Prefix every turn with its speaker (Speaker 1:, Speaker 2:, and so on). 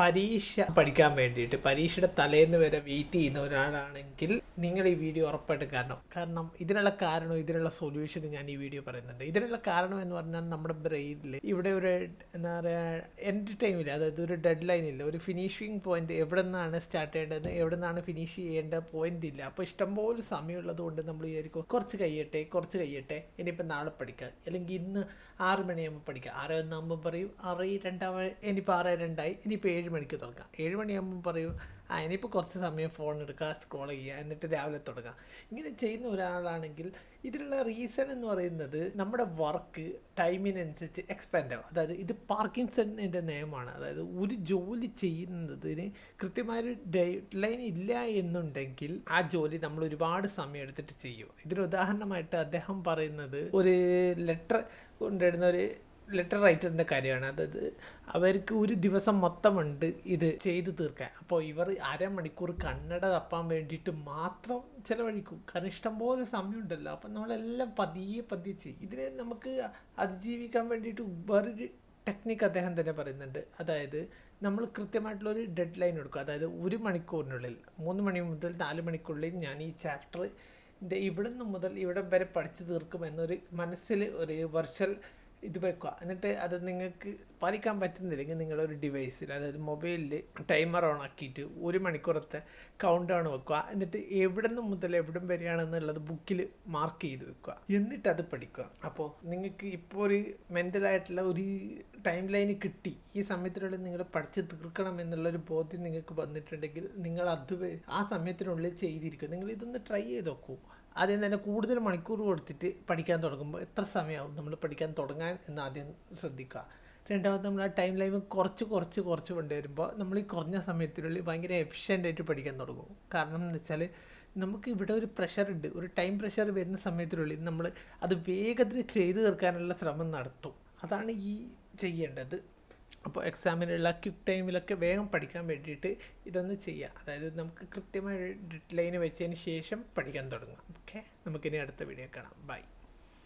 Speaker 1: പരീക്ഷ പഠിക്കാൻ വേണ്ടിയിട്ട് പരീക്ഷയുടെ തലേന്ന് വരെ വെയിറ്റ് ചെയ്യുന്ന ഒരാളാണെങ്കിൽ നിങ്ങൾ ഈ വീഡിയോ ഉറപ്പായിട്ട് കാരണം കാരണം ഇതിനുള്ള കാരണം ഇതിനുള്ള സൊല്യൂഷൻ ഞാൻ ഈ വീഡിയോ പറയുന്നുണ്ട്. ഇതിനുള്ള കാരണം എന്ന് പറഞ്ഞാൽ നമ്മുടെ ബ്രെയിനിൽ ഇവിടെ ഒരു എന്താ പറയുക എൻഡ് ടൈമില്ല അതായത് ഒരു ഡെഡ് ലൈൻ ഇല്ല. ഒരു ഫിനിഷിങ് പോയിന്റ് എവിടെ നിന്നാണ് സ്റ്റാർട്ട് ചെയ്യേണ്ടത് എവിടെ നിന്നാണ് ഫിനിഷ് ചെയ്യേണ്ട പോയിന്റ് ഇല്ല. അപ്പോൾ ഇഷ്ടംപോലെ സമയമുള്ളത് കൊണ്ട് നമ്മൾ വിചാരിക്കും കുറച്ച് കഴിയട്ടെ കുറച്ച് കഴിയട്ടെ ഇനിയിപ്പോൾ നാളെ പഠിക്കാം. അല്ലെങ്കിൽ ഇന്ന് ആറ് മണിയാകുമ്പോൾ പഠിക്കാം. ആറ് ഒന്നാകുമ്പോൾ പറയും ആറ് രണ്ടാമ ഇനിയിപ്പോൾ ആറ് രണ്ടായി ഇനിയിപ്പോൾ ഏഴ് മണിക്ക് തുടങ്ങാം ഏഴ് മണിയാകുമ്പോൾ പറയും ആ ഇനിയിപ്പോൾ കുറച്ച് സമയം ഫോൺ എടുക്കുക സ്ക്രോൾ ചെയ്യുക എന്നിട്ട് രാവിലെ തുടങ്ങാം. ഇങ്ങനെ ചെയ്യുന്ന ഒരാളാണെങ്കിൽ ഇതിനുള്ള റീസൺ എന്ന് പറയുന്നത് നമ്മുടെ വർക്ക് ടൈമിനനുസരിച്ച് എക്സ്പാൻഡ് ആവും. അതായത് ഇത് പാർക്കിൻസണിന്റെ നിയമമാണ്. അതായത് ഒരു ജോലി ചെയ്യുന്നതിന് കൃത്യമായൊരു ഡെഡ് ലൈൻ ഇല്ല എന്നുണ്ടെങ്കിൽ ആ ജോലി നമ്മൾ ഒരുപാട് സമയം എടുത്തിട്ട് ചെയ്യും. ഇതിന് ഉദാഹരണമായിട്ട് അദ്ദേഹം പറയുന്നത് ഒരു ലെറ്റർ കൊണ്ടിടുന്ന ഒരു ലെറ്റർ റൈറ്ററിന്റെ കാര്യമാണ്. അതായത് അവർക്ക് ഒരു ദിവസം മൊത്തമുണ്ട് ഇത് ചെയ്ത് തീർക്കാൻ. അപ്പോൾ ഇവർ അരമണിക്കൂർ കണ്ണട തപ്പാൻ വേണ്ടിയിട്ട് മാത്രം ചിലവഴിക്കും. കാരണം ഇഷ്ടംപോലെ സമയമുണ്ടല്ലോ. അപ്പം നമ്മളെല്ലാം പതിയെ പതിയെ ചെയ്യും. ഇതിനെ നമുക്ക് അതിജീവിക്കാൻ വേണ്ടിയിട്ട് വേറൊരു ടെക്നിക്ക് അദ്ദേഹം തന്നെ പറയുന്നുണ്ട്. അതായത് നമ്മൾ കൃത്യമായിട്ടുള്ളൊരു ഡെഡ് ലൈൻ എടുക്കും അതായത് ഒരു മണിക്കൂറിനുള്ളിൽ മൂന്ന് മണി മുതൽ നാല് മണിക്കുള്ളിൽ ഞാൻ ഈ ചാപ്റ്റർ ഇവിടെ നിന്ന് മുതൽ ഇവിടെ വരെ പഠിച്ചു തീർക്കും എന്നൊരു മനസ്സിൽ ഒരു വെർച്വൽ ഇത് വെക്കുക. എന്നിട്ട് അത് നിങ്ങൾക്ക് പാലിക്കാൻ പറ്റുന്നില്ലെങ്കിൽ നിങ്ങളൊരു ഡിവൈസിൽ അതായത് മൊബൈലിൽ ടൈമർ ഓൺ ആക്കിയിട്ട് ഒരു മണിക്കൂറത്തെ കൗണ്ട് ഡൗൺ വെക്കുക. എന്നിട്ട് എവിടെ നിന്ന് മുതൽ എവിടം വരെയാണെന്നുള്ളത് ബുക്കിൽ മാർക്ക് ചെയ്ത് വെക്കുക. എന്നിട്ട് അത് പഠിക്കുക. അപ്പോൾ നിങ്ങൾക്ക് ഇപ്പോൾ ഒരു മെന്റലായിട്ടുള്ള ഒരു ടൈം ലൈന് കിട്ടി. ഈ സമയത്തിനുള്ളിൽ നിങ്ങൾ പഠിച്ച് തീർക്കണം എന്നുള്ളൊരു ബോധ്യം നിങ്ങൾക്ക് വന്നിട്ടുണ്ടെങ്കിൽ നിങ്ങൾ അത് ആ സമയത്തിനുള്ളിൽ ചെയ്തിരിക്കും നിങ്ങൾ ഇതൊന്ന് ട്രൈ ചെയ്ത് നോക്കൂ. ആദ്യം തന്നെ കൂടുതൽ മണിക്കൂർ കൊടുത്തിട്ട് പഠിക്കാൻ തുടങ്ങുമ്പോൾ എത്ര സമയമാവും നമ്മൾ പഠിക്കാൻ തുടങ്ങാൻ എന്ന് ആദ്യം ശ്രദ്ധിക്കുക. രണ്ടാമത് നമ്മൾ ആ ടൈം ലൈവ് കുറച്ച് കുറച്ച് കുറച്ച് കൊണ്ടുവരുമ്പോൾ നമ്മൾ ഈ കുറഞ്ഞ സമയത്തിനുള്ളിൽ ഭയങ്കര എഫിഷ്യന്റായിട്ട് പഠിക്കാൻ തുടങ്ങും. കാരണം എന്ന് വെച്ചാൽ നമുക്ക് ഇവിടെ ഒരു പ്രഷർ ഉണ്ട്. ഒരു ടൈം പ്രഷർ വരുന്ന സമയത്തിനുള്ളിൽ നമ്മൾ അത് വേഗത്തിൽ ചെയ്തു തീർക്കാനുള്ള ശ്രമം നടത്തും. അതാണ് ഈ ചെയ്യേണ്ടത്. അപ്പോൾ എക്സാമിനുള്ള ക്വിക്ക് ടൈമിലൊക്കെ വേഗം പഠിക്കാൻ വേണ്ടിയിട്ട് ഇതൊന്ന് ചെയ്യുക അതായത് നമുക്ക് കൃത്യമായ ഡെഡ് ലൈന് വെച്ചതിന് ശേഷം പഠിക്കാൻ തുടങ്ങാം. ഓക്കെ നമുക്കിനി അടുത്ത വീഡിയോ കാണാം. ബൈ